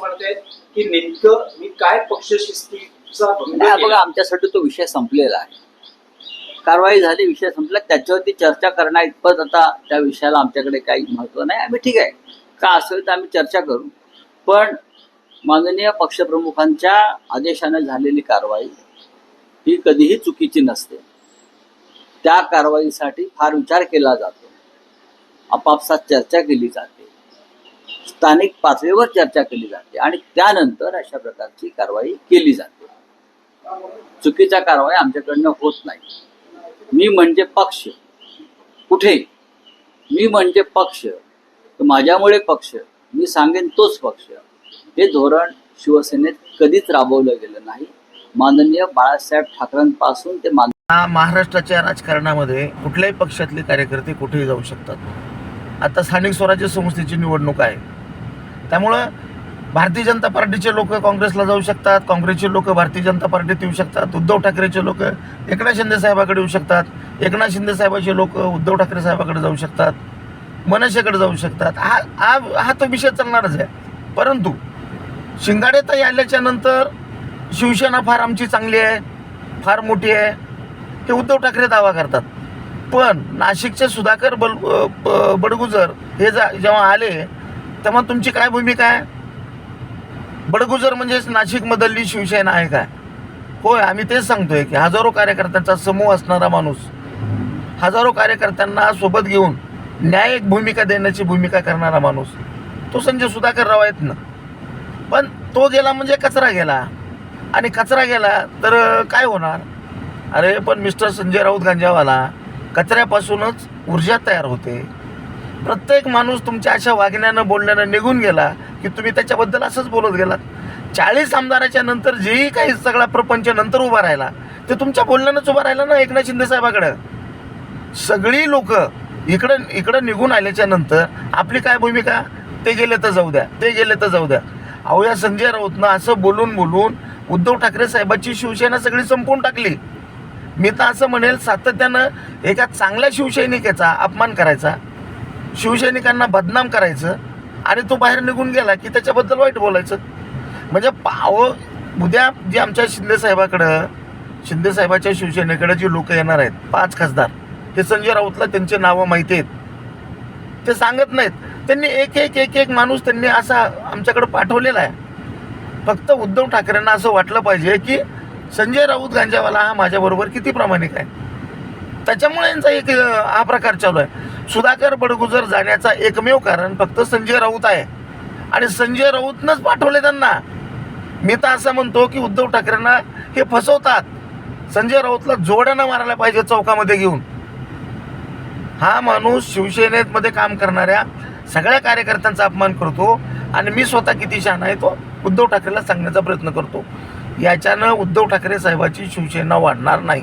म्हणतायत की नेमकं मी काय भंग नाही, बघा केला? आमच्यासाठी तो विषय संपलेला आहे. कारवाई झाली विषय संपला. त्याच्यावरती चर्चा करण्या इतपत आता त्या विषयाला आमच्याकडे काही महत्त्व नाही. आम्ही ठीक आहे. का असेल तर आम्ही चर्चा करू. पण माननीय पक्षप्रमुखांच्या आदेशाने झालेली कारवाई ही कधीही चुकीची नसते. त्या कारवाईसाठी फार विचार केला जातो. आपापसात चर्चा केली जाते. स्थानिक पातळीवर चर्चा केली जाते आणि त्यानंतर अशा प्रकारची कारवाई केली जाते. चुकीच्या कारवाई आमच्याकडनं होत नाही. मी म्हणजे पक्ष. कुठे? मी म्हणजे पक्ष. माझ्यामुळे पक्ष. मी सांगेन तोच पक्ष. हे धोरण शिवसेनेत कधीच राबवलं गेलं नाही. माननीय बाळासाहेब ठाकरेंपासून ते मान महाराष्ट्राच्या राजकारणामध्ये कुठल्याही पक्षातले कार्यकर्ते कुठेही जाऊ शकतात. आता स्थानिक स्वराज्य संस्थेची निवडणूक आहे. त्यामुळं भारतीय जनता पार्टीचे लोक काँग्रेसला जाऊ शकतात काँग्रेसचे लोक भारतीय जनता पार्टीत येऊ शकतात उद्धव ठाकरेचे लोक एकनाथ शिंदे साहेबाकडे येऊ शकतात एकनाथ शिंदे साहेबाचे लोक उद्धव ठाकरे साहेबाकडे जाऊ शकतात मनसेकडे जाऊ शकतात. हा हा हा तो विषय चालणारच आहे. परंतु शिंगाडेताई आल्याच्यानंतर शिवसेना फार आमची चांगली आहे फार मोठी आहे. हे उद्धव ठाकरे दावा करतात. पण नाशिकचे सुधाकर बल बडगुजर हे जा जेव्हा आले तेव्हा तुमची काय भूमिका आहे? बडगुजर म्हणजेच नाशिकमधली शिवसेना आहे काय? होय आम्ही तेच सांगतोय की हजारो कार्यकर्त्यांचा समूह असणारा माणूस हजारो कार्यकर्त्यांना सोबत घेऊन न्यायिक भूमिका देण्याची भूमिका करणारा माणूस तो संजय सुधाकर राव आहेत ना. पण तो गेला म्हणजे कचरा गेला. आणि कचरा गेला तर काय होणार? अरे पण मिस्टर संजय राऊत गांजावाला कचऱ्यापासूनच ऊर्जा तयार होते. प्रत्येक माणूस तुमच्या अशा वागण्यानं बोलण्यानं निघून गेला की तुम्ही त्याच्याबद्दल असंच बोलत गेलात. चाळीस आमदाराच्या नंतर जेही काही सगळा प्रपंच नंतर उभा राहिला ते तुमच्या बोलण्यानंच उभा राहिला ना एकनाथ शिंदे साहेबाकडं? सगळी लोक इकडं इकडं निघून आल्याच्यानंतर आपली काय भूमिका? ते गेले तर जाऊ द्या ते गेले तर जाऊ द्या. अहो या संजय राऊतनं असं बोलून बोलून उद्धव ठाकरे साहेबाची शिवसेना सगळी संपवून टाकली. मी तर असं म्हणेल सातत्यानं एका चांगल्या शिवसैनिकाचा अपमान करायचा. शिवसैनिकांना बदनाम करायचं आणि तो बाहेर निघून गेला की त्याच्याबद्दल वाईट बोलायचं. म्हणजे पाव उद्या जे आमच्या शिंदेसाहेबाकडं शिंदेसाहेबाच्या शिवसेनेकडे जे लोक येणार आहेत पाच खासदार हे संजय राऊतला त्यांचे नावं माहिती आहेत. ते सांगत नाहीत. त्यांनी एक एक एक एक माणूस त्यांनी असा आमच्याकडे पाठवलेला आहे. फक्त उद्धव ठाकरेंना असं वाटलं पाहिजे की संजय राऊत गांजावाला हा माझ्याबरोबर किती प्रामाणिक आहे. त्याच्यामुळे यांचा एक हा प्रकार चालू आहे. सुधाकर बडगुजर जाण्याचा एकमेव कारण फक्त संजय राऊत आहे. आणि संजय राऊतनंच पाठवले त्यांना. मी तर असं म्हणतो की उद्धव ठाकरेंना हे फसवतात. संजय राऊतला जोड्यानं मारायला पाहिजे चौकामध्ये घेऊन. हा माणूस शिवसेनेमध्ये काम करणाऱ्या सगळ्या कार्यकर्त्यांचा अपमान करतो आणि मी स्वतः किती शान आहे तो उद्धव ठाकरेला सांगण्याचा प्रयत्न करतो. याच्यानं उद्धव ठाकरे साहेबाची शिवसेना वाढणार नाही.